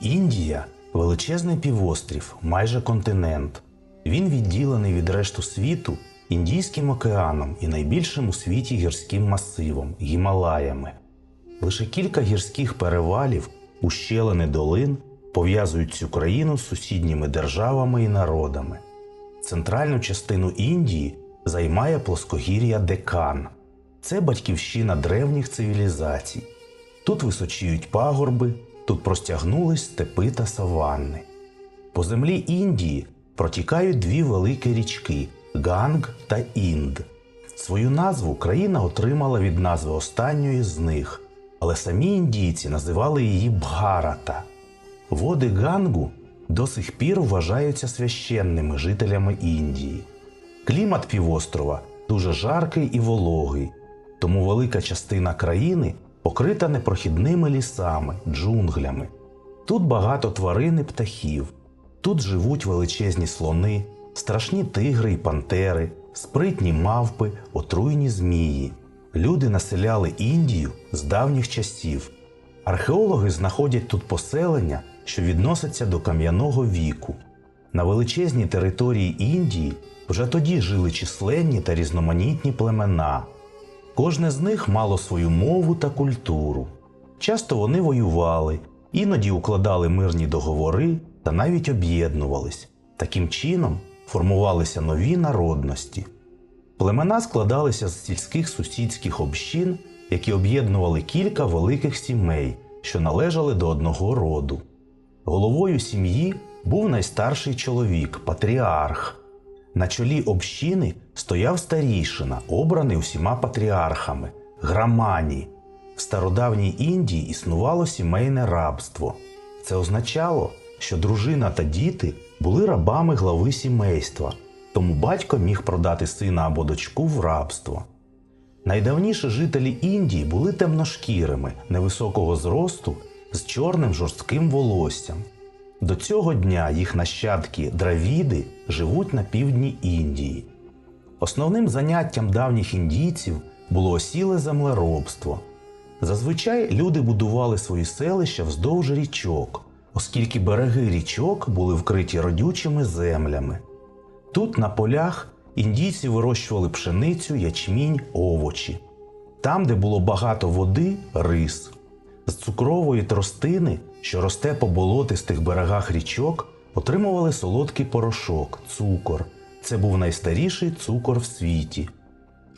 Індія величезний півострів, майже континент. Він відділений від решту світу Індійським океаном і найбільшим у світі гірським масивом Гімалаями. Лише кілька гірських перевалів, ущелини долин пов'язують цю країну з сусідніми державами і народами. Центральну частину Індії займає плоскогір'я Декан. Це батьківщина древніх цивілізацій. Тут височіють пагорби, тут простягнулись степи та саванни. По землі Індії протікають дві великі річки Ганг та Інд. Свою назву країна отримала від назви останньої з них, але самі індійці називали її Бгарата. Води Гангу до сих пір вважаються священними жителями Індії. Клімат півострова дуже жаркий і вологий, тому велика частина країни покрита непрохідними лісами, джунглями. Тут багато тварин і птахів. Тут живуть величезні слони, страшні тигри й пантери, спритні мавпи, отруйні змії. Люди населяли Індію з давніх часів. Археологи знаходять тут поселення, що відносяться до кам'яного віку. На величезній території Індії вже тоді жили численні та різноманітні племена. Кожне з них мало свою мову та культуру. Часто вони воювали, іноді укладали мирні договори та навіть об'єднувались. Таким чином формувалися нові народності. Племена складалися з сільських сусідських общин, які об'єднували кілька великих сімей, що належали до одного роду. Головою сім'ї був найстарший чоловік, патріарх. На чолі общини стояв старійшина, обраний усіма патріархами грамані. В стародавній Індії існувало сімейне рабство. Це означало, що дружина та діти були рабами глави сімейства, тому батько міг продати сина або дочку в рабство. Найдавніші жителі Індії були темношкірими, невисокого зросту, з чорним жорстким волоссям. До цього дня їх нащадки дравіди живуть на півдні Індії. Основним заняттям давніх індійців було осіле землеробство. Зазвичай люди будували свої селища вздовж річок, оскільки береги річок були вкриті родючими землями. Тут на полях індійці вирощували пшеницю, ячмінь, овочі. Там, де було багато води, рис. З цукрової тростини, що росте по болотистих берегах річок, отримували солодкий порошок, цукор. Це був найстаріший цукор в світі.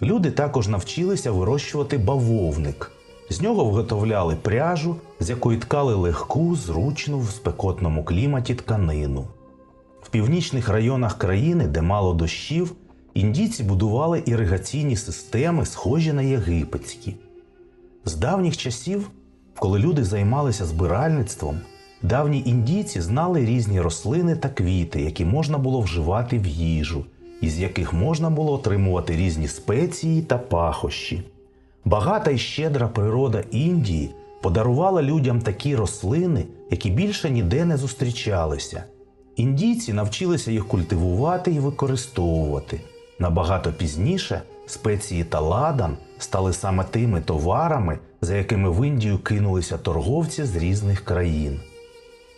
Люди також навчилися вирощувати бавовник. З нього виготовляли пряжу, з якої ткали легку, зручну в спекотному кліматі тканину. В північних районах країни, де мало дощів, індійці будували іригаційні системи, схожі на єгипетські. З давніх часів, коли люди займалися збиральництвом, давні індійці знали різні рослини та квіти, які можна було вживати в їжу, із яких можна було отримувати різні спеції та пахощі. Багата і щедра природа Індії подарувала людям такі рослини, які більше ніде не зустрічалися. Індійці навчилися їх культивувати і використовувати. Набагато пізніше спеції та ладан стали саме тими товарами, за якими в Індію кинулися торговці з різних країн.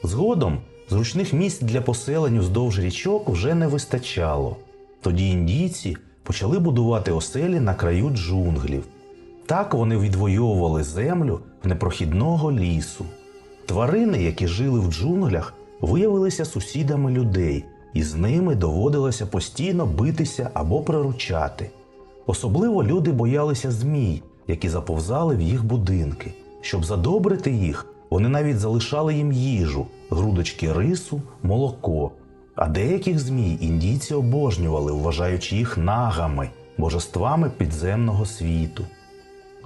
Згодом зручних місць для поселень уздовж річок вже не вистачало. Тоді індійці почали будувати оселі на краю джунглів. Так вони відвоювали землю в непрохідного лісу. Тварини, які жили в джунглях, виявилися сусідами людей, і з ними доводилося постійно битися або приручати. Особливо люди боялися змій, які заповзали в їх будинки. Щоб задобрити їх, вони навіть залишали їм їжу, грудочки рису, молоко. А деяких змій індійці обожнювали, вважаючи їх нагами, божествами підземного світу.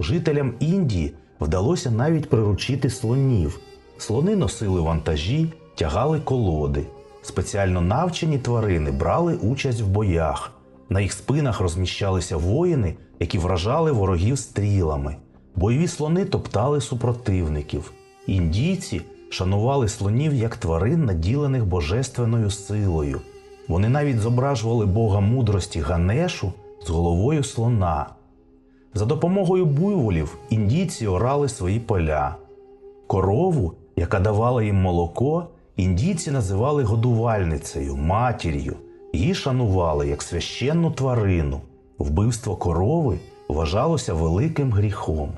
Жителям Індії вдалося навіть приручити слонів. Слони носили вантажі, тягали колоди. Спеціально навчені тварини брали участь в боях. На їх спинах розміщалися воїни, які вражали ворогів стрілами. Бойові слони топтали супротивників. Індійці шанували слонів як тварин, наділених божественною силою. Вони навіть зображували бога мудрості Ганешу з головою слона. За допомогою буйволів індійці орали свої поля. Корову, яка давала їм молоко, індійці називали годувальницею, матір'ю. Її шанували як священну тварину. Вбивство корови вважалося великим гріхом.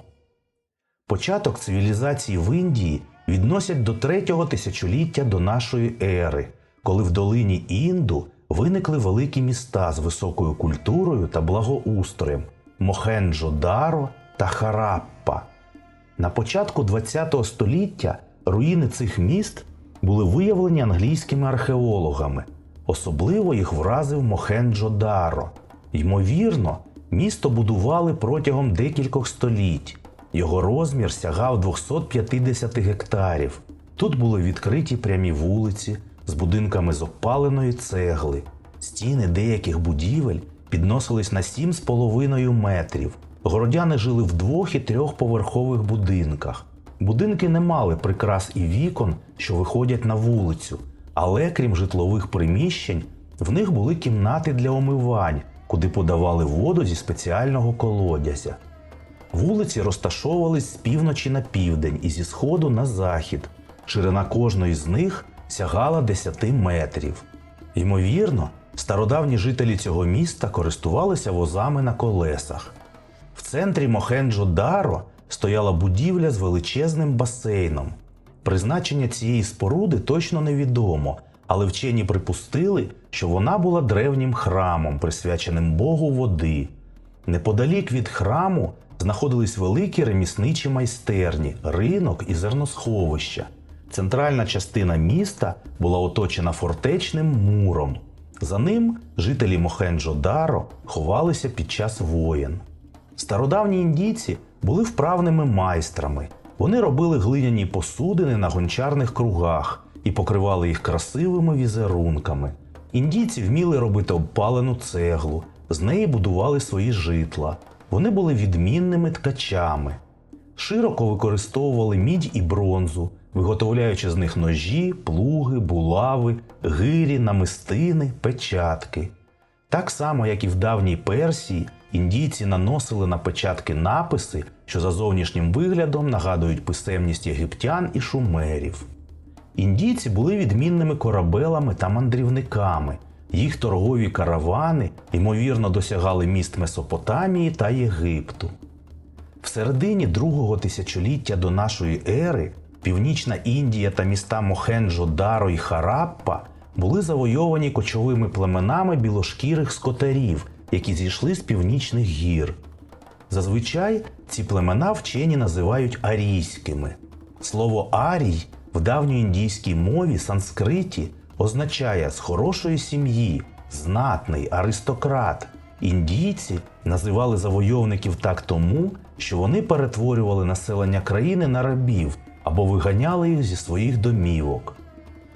Початок цивілізації в Індії відносять до третього тисячоліття до нашої ери, коли в долині Інду виникли великі міста з високою культурою та благоустроєм Мохенджо-Даро та Хараппа. На початку ХХ століття руїни цих міст були виявлені англійськими археологами. Особливо їх вразив Мохенджо-Даро. Ймовірно, місто будували протягом декількох століть. Його розмір сягав 250 гектарів. Тут були відкриті прямі вулиці з будинками з опаленої цегли. Стіни деяких будівель підносились на 7,5 метрів. Городяни жили в двох і трьохповерхових будинках. Будинки не мали прикрас і вікон, що виходять на вулицю, але крім житлових приміщень, в них були кімнати для омивань, куди подавали воду зі спеціального колодязя. Вулиці розташовувались з півночі на південь і зі сходу на захід. Ширина кожної з них сягала 10 метрів. Ймовірно, стародавні жителі цього міста користувалися возами на колесах. В центрі Мохенджо-Даро стояла будівля з величезним басейном. Призначення цієї споруди точно невідомо, але вчені припустили, що вона була древнім храмом, присвяченим Богу води. Неподалік від храму знаходились великі ремісничі майстерні, ринок і зерносховища. Центральна частина міста була оточена фортечним муром. За ним жителі Мохенджо-Даро ховалися під час воєн. Стародавні індійці були вправними майстрами. Вони робили глиняні посудини на гончарних кругах і покривали їх красивими візерунками. Індійці вміли робити обпалену цеглу, з неї будували свої житла. Вони були відмінними ткачами. Широко використовували мідь і бронзу, виготовляючи з них ножі, плуги, булави, гирі, намистини, печатки. Так само, як і в давній Персії, індійці наносили на печатки написи, що за зовнішнім виглядом нагадують писемність єгиптян і шумерів. Індійці були відмінними корабелами та мандрівниками. Їх торгові каравани, ймовірно, досягали міст Месопотамії та Єгипту. В середині другого тисячоліття до нашої ери Північна Індія та міста Мохенджо, Даро і Хараппа були завойовані кочовими племенами білошкірих скотарів, які зійшли з північних гір. Зазвичай ці племена вчені називають арійськими. Слово арій в давньоіндійській мові санскриті означає з хорошої сім'ї, знатний аристократ. Індійці називали завойовників так тому, що вони перетворювали населення країни на рабів або виганяли їх зі своїх домівок.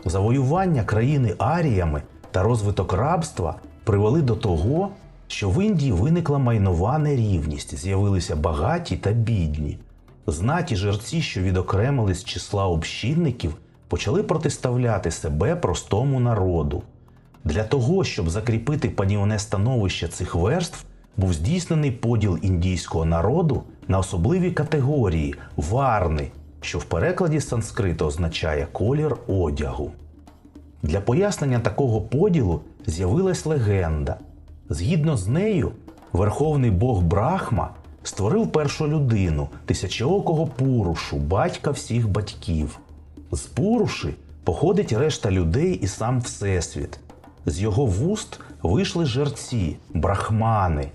Завоювання країни аріями та розвиток рабства привели до того, що в Індії виникла майнова нерівність, з'явилися багаті та бідні. Знаті жерці, що відокремились з числа общинників, почали протиставляти себе простому народу. Для того, щоб закріпити панівне становище цих верств, був здійснений поділ індійського народу на особливі категорії варни, що в перекладі з санскриту означає колір одягу. Для пояснення такого поділу з'явилась легенда. Згідно з нею, верховний бог Брахма створив першу людину, тисячоокого Пурушу, батька всіх батьків. З Пуруші походить решта людей і сам Всесвіт. З його вуст вийшли жерці, брахмани.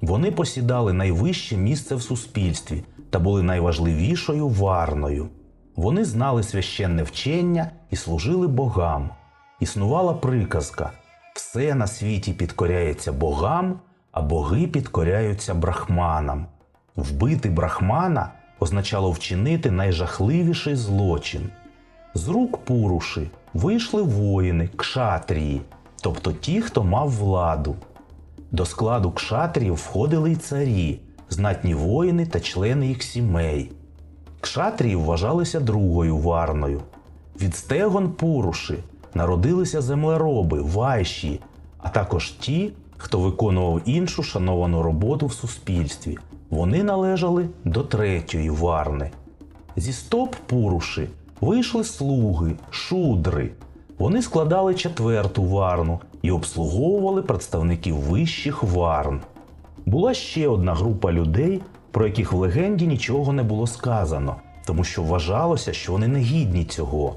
Вони посідали найвище місце в суспільстві та були найважливішою варною. Вони знали священне вчення і служили богам. Існувала приказка: все на світі підкоряється богам, а боги підкоряються брахманам. Вбити брахмана означало вчинити найжахливіший злочин. З рук Пуруші вийшли воїни, кшатрії, тобто ті, хто мав владу. До складу кшатріїв входили й царі, знатні воїни та члени їх сімей. Кшатрії вважалися другою варною. Від стегон Пуруші народилися землероби, вайші, а також ті, хто виконував іншу шановану роботу в суспільстві. Вони належали до третьої варни. Зі стоп Пуруші вийшли слуги, шудри. Вони складали четверту варну і обслуговували представників вищих варн. Була ще одна група людей, про яких в легенді нічого не було сказано, тому що вважалося, що вони не гідні цього.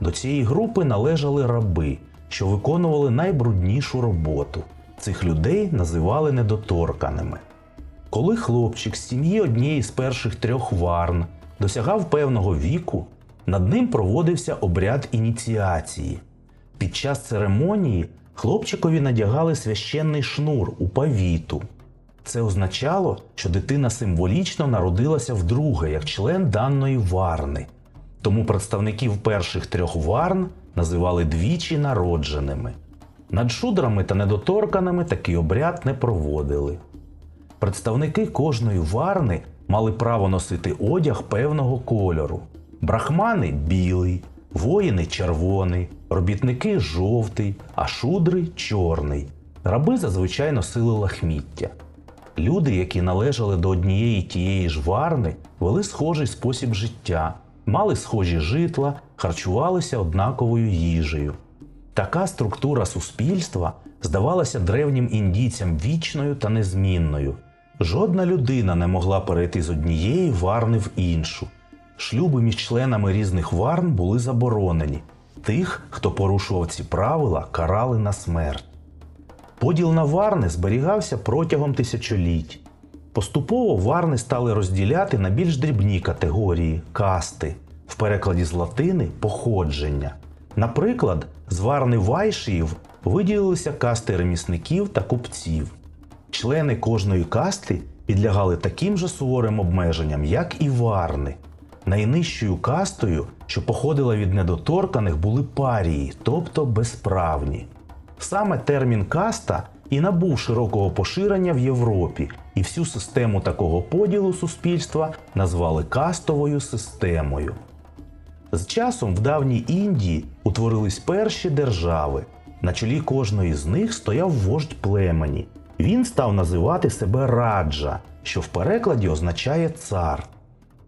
До цієї групи належали раби, що виконували найбруднішу роботу. Цих людей називали недоторканими. Коли хлопчик з сім'ї однієї з перших трьох варн досягав певного віку, над ним проводився обряд ініціації. Під час церемонії хлопчикові надягали священний шнур у павіту. Це означало, що дитина символічно народилася вдруге як член даної варни. Тому представників перших трьох варн називали двічі народженими. Над шудрами та недоторканими такий обряд не проводили. Представники кожної варни мали право носити одяг певного кольору: брахмани білий, воїни червоний, робітники жовтий, а шудри чорний. Раби зазвичай носили лахміття. Люди, які належали до однієї тієї ж варни, вели схожий спосіб життя, мали схожі житла, харчувалися однаковою їжею. Така структура суспільства здавалася древнім індійцям вічною та незмінною. Жодна людина не могла перейти з однієї варни в іншу. Шлюби між членами різних варн були заборонені. Тих, хто порушував ці правила, карали на смерть. Поділ на варни зберігався протягом тисячоліть. Поступово варни стали розділяти на більш дрібні категорії касти, в перекладі з латини походження. Наприклад, з варни вайшіїв виділилися касти ремісників та купців. Члени кожної касти підлягали таким же суворим обмеженням, як і варни. Найнижчою кастою, що походила від недоторканих, були парії, тобто безправні. Саме термін каста і набув широкого поширення в Європі, і всю систему такого поділу суспільства назвали кастовою системою. З часом в давній Індії утворились перші держави. На чолі кожної з них стояв вождь племені. Він став називати себе раджа, що в перекладі означає цар.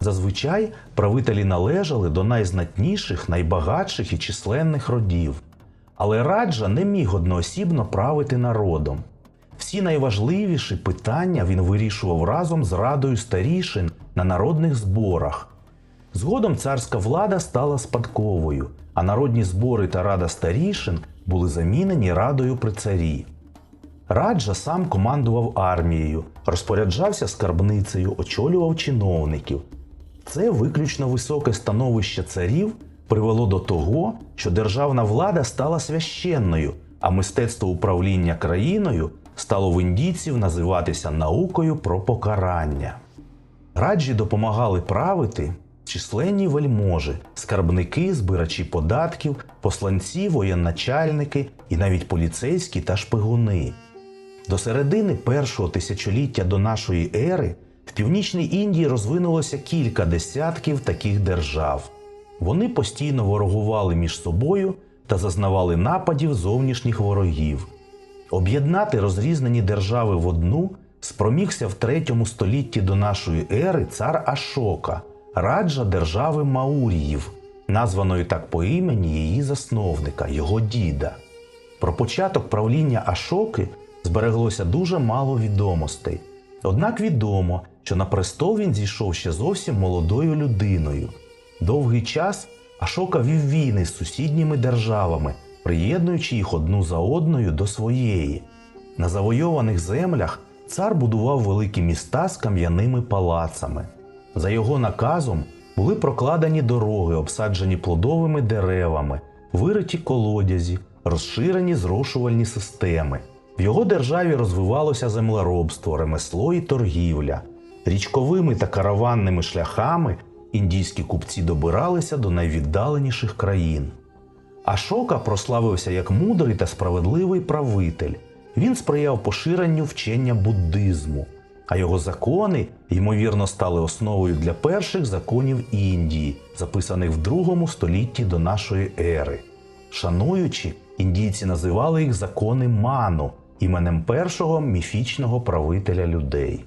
Зазвичай правителі належали до найзнатніших, найбагатших і численних родів. Але раджа не міг одноосібно правити народом. Всі найважливіші питання він вирішував разом з радою старішин на народних зборах. Згодом царська влада стала спадковою, а народні збори та рада старішин були замінені радою при царі. Раджа сам командував армією, розпоряджався скарбницею, очолював чиновників. Це виключно високе становище царів привело до того, що державна влада стала священною, а мистецтво управління країною стало в індійців називатися наукою про покарання. Раджі допомагали правити численні вельможі, скарбники, збирачі податків, посланці, воєначальники і навіть поліцейські та шпигуни. До середини першого тисячоліття до нашої ери в північній Індії розвинулося кілька десятків таких держав. Вони постійно ворогували між собою та зазнавали нападів зовнішніх ворогів. Об'єднати розрізнені держави в одну спромігся в третьому столітті до нашої ери цар Ашока, раджа держави Мауріїв, названої так по імені її засновника, його діда. Про початок правління Ашоки збереглося дуже мало відомостей. Однак відомо, що на престол він зійшов ще зовсім молодою людиною. Довгий час Ашока вів війни з сусідніми державами, приєднуючи їх одну за одною до своєї. На завойованих землях цар будував великі міста з кам'яними палацами. За його наказом були прокладені дороги, обсаджені плодовими деревами, вириті колодязі, розширені зрошувальні системи. В його державі розвивалося землеробство, ремесло і торгівля. Річковими та караванними шляхами індійські купці добиралися до найвіддаленіших країн. Ашока прославився як мудрий та справедливий правитель. Він сприяв поширенню вчення буддизму, а його закони, ймовірно, стали основою для перших законів Індії, записаних в другому столітті до нашої ери. Шануючи, індійці називали їх закони ману іменем першого міфічного правителя людей.